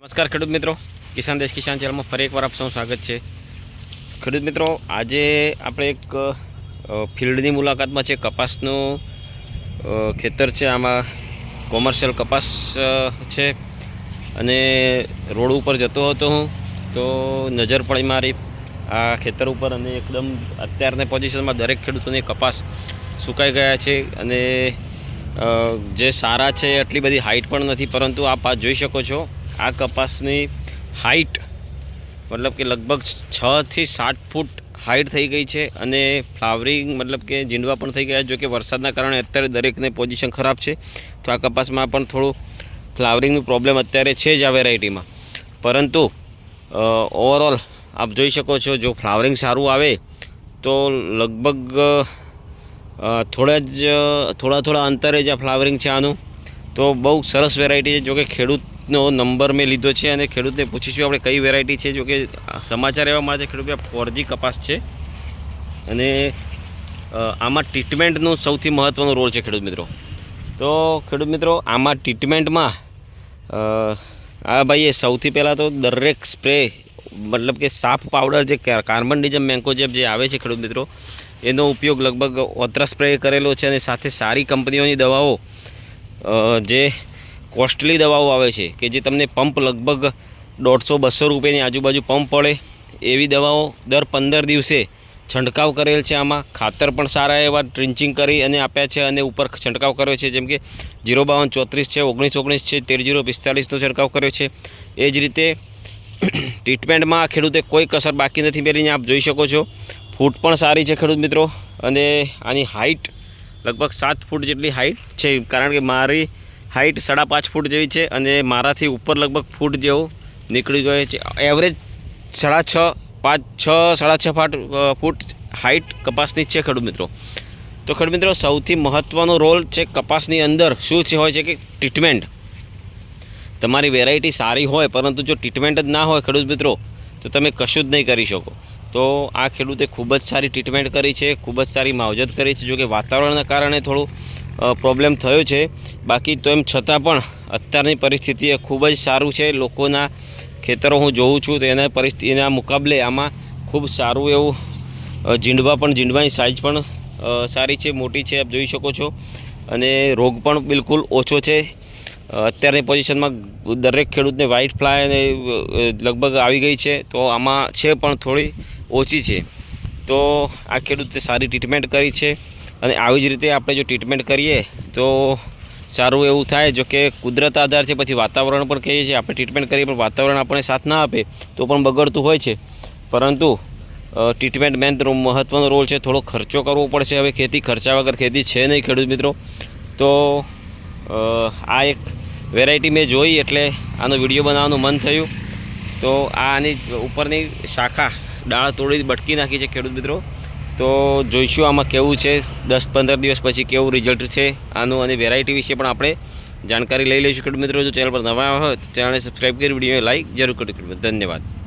નમસ્કાર ખેડૂત મિત્રો. કિસાન દેશ કિસાન ચેનલમાં ફરી એકવાર આપ સૌનું સ્વાગત છે. ખેડૂત મિત્રો, આજે આપણે એક ફિલ્ડની મુલાકાતમાં છે. કપાસનું ખેતર છે. આમાં કોમર્શિયલ કપાસ છે. અને રોડ ઉપર જતો હતો હું. તો નજર પડી મારી આ ખેતર ઉપર અને એકદમ અત્યારના પોઝિશનમાં દરેક ખેડૂતોની કપાસ સુકાઈ ગયા છે. અને જે સારા છે, એટલી બધી હાઇટ પણ નથી. પરંતુ આપ જોઈ શકો છો. આ કપાસની હાઈટ મતલબ કે લગભગ છથી સાત ફૂટ હાઈટ થઈ ગઈ છે અને ફ્લાવરિંગ મતલબ કે જીંડવા પણ થઈ ગયા, જો કે વરસાદના કારણે અત્યારે દરેકને પોઝિશન ખરાબ છે. તો આ કપાસમાં પણ થોડું ફ્લાવરિંગનું પ્રોબ્લેમ અત્યારે છે જ આ વેરાયટીમાં પરંતુ ઓવરઓલ આપ જોઈ શકો છો, જો ફ્લાવરિંગ સારું આવે તો લગભગ થોડા જ, થોડા થોડા અંતરે જ આ ફ્લાવરિંગ છે આનું. તો બહુ સરસ વેરાયટી છે જોકે ખેડૂતનો નંબર મેં લીધો છે અને ખેડૂતને પૂછીશું આપણે કઈ વેરાયટી છે? જો કે સમાચાર એવા મળે છે ખેડૂત ફોરજી કપાસ છે. અને આમાં ટ્રીટમેન્ટનો સૌથી મહત્ત્વનો રોલ છે ખેડૂત મિત્રો. તો ખેડૂત મિત્રો, આમાં ટ્રીટમેન્ટમાં આ ભાઈએ સૌથી પહેલાં તો દરેક સ્પ્રે મતલબ કે સાફ પાવડર જે કાર્બન ડિઝમ મેન્કોજેબ જે આવે છે ખેડૂત મિત્રો, એનો ઉપયોગ લગભગ ઓતરા સ્પ્રે કરેલો છે અને સાથે સારી કંપનીઓની દવાઓ જે કોસ્ટલી દવાઓ આવે છે કે જે તમને પંપ લગભગ દોઢસો, બસો રૂપિયાની આજુબાજુ પંપ પડે, એવી દવાઓ દર પંદર દિવસે છંટકાવ કરેલ છે આમાં. ખાતર પણ સારા એવા ટ્રિન્ચિંગ કરી અને આપ્યા છે અને ઉપર છંટકાવ કર્યો છે, જેમ કે જીરો બાવન ચોત્રીસ છે, ઓગણીસ ઓગણીસ છે, તેર જીરો પિસ્તાલીસનો છંટકાવ કર્યો છે. એ જ રીતે ટ્રીટમેન્ટમાં ખેડૂતે કોઈ કસર બાકી નથી મેળવીને આપ જોઈ શકો છો. ફૂટ પણ સારી છે ખેડૂત મિત્રો અને આની હાઇટ લગભગ સાત ફૂટ જેટલી હાઇટ છે, કારણ કે મારી હાઇટ સાડા પાંચ ફૂટ જેવી છે અને મારાથી ઉપર લગભગ ફૂટ જેવું નીકળી ગયો છે. એવરેજ સાડા છ, પાંચ, છ, સાડા છ ફાટ ફૂટ હાઇટ કપાસની છે ખેડૂત મિત્રો. તો ખેડૂત મિત્રો, સૌથી મહત્ત્વનો રોલ છે કપાસની અંદર શું છે? હોય છે કે ટ્રીટમેન્ટ તમારી વેરાયટી સારી હોય, પરંતુ જો ટ્રીટમેન્ટ જ ના હોય ખેડૂત મિત્રો, તો તમે કશું જ નહીં કરી શકો. તો આ ખેડૂતે ખૂબ જ સારી ટ્રીટમેન્ટ કરી છે ખૂબ જ સારી માવજત કરી છે જોકે વાતાવરણના કારણે થોડું પ્રોબ્લેમ થયો છે. બાકી તો એમ છતાં પણ અત્યારની પરિસ્થિતિ ખૂબ જ સારું છે. લોકોના ખેતરો હું જોઉં છું તો એના પરિસ્થિતિના મુકાબલે આમાં ખૂબ સારું એવું અ, જીંડવા પણ જીંડવાની સાઇઝ પણ સારી છે મોટી છે આપ જોઈ શકો છો. અને રોગ પણ બિલકુલ ઓછો છે. અત્યારની પોઝિશનમાં દરેક ખેડૂતને વ્હાઇટ ફ્લાય અને લગભગ આવી ગઈ છે. તો આમાં છે પણ થોડી ઓછી છે. તો આ ખેડૂતે સારી ટ્રીટમેન્ટ કરી છે અને આવી જ રીતે આપણે જો ટ્રીટમેન્ટ કરીએ તો સારું એવું થાય જો કે કુદરત આધાર છે, પછી વાતાવરણ પણ કહીએ છીએ, આપણે ટ્રીટમેન્ટ કરીએ પણ વાતાવરણ આપણને સાથ ના આપે તો પણ બગડતું હોય છે. પરંતુ ટ્રીટમેન્ટ મેન મહત્ત્વનો રોલ છે, થોડો ખર્ચો કરવો પડશે. હવે ખેતી ખર્ચા વગર ખેતી છે નહીં ખેડૂત મિત્રો. તો આ એક વેરાયટી મેં જોઈ એટલે આનો વીડિયો બનાવવાનું મન થયું. તો આની ઉપરની શાખા ડાળ તોડી બટકી નાખી છે ખેડૂત મિત્રો. તો જોઈશું આમાં કેવું છે. દસ પંદર દિવસ પછી કેવું રિઝલ્ટ છે. આનું અને વેરાયટી વિશે પણ આપણે જાણકારી લઈ લઈશું ખેડૂત મિત્રો. જો ચેનલ પર નવા હોય તો ચેનલને સબસ્ક્રાઈબ કરી વીડિયો લાઈક જરૂર કરી ધન્યવાદ.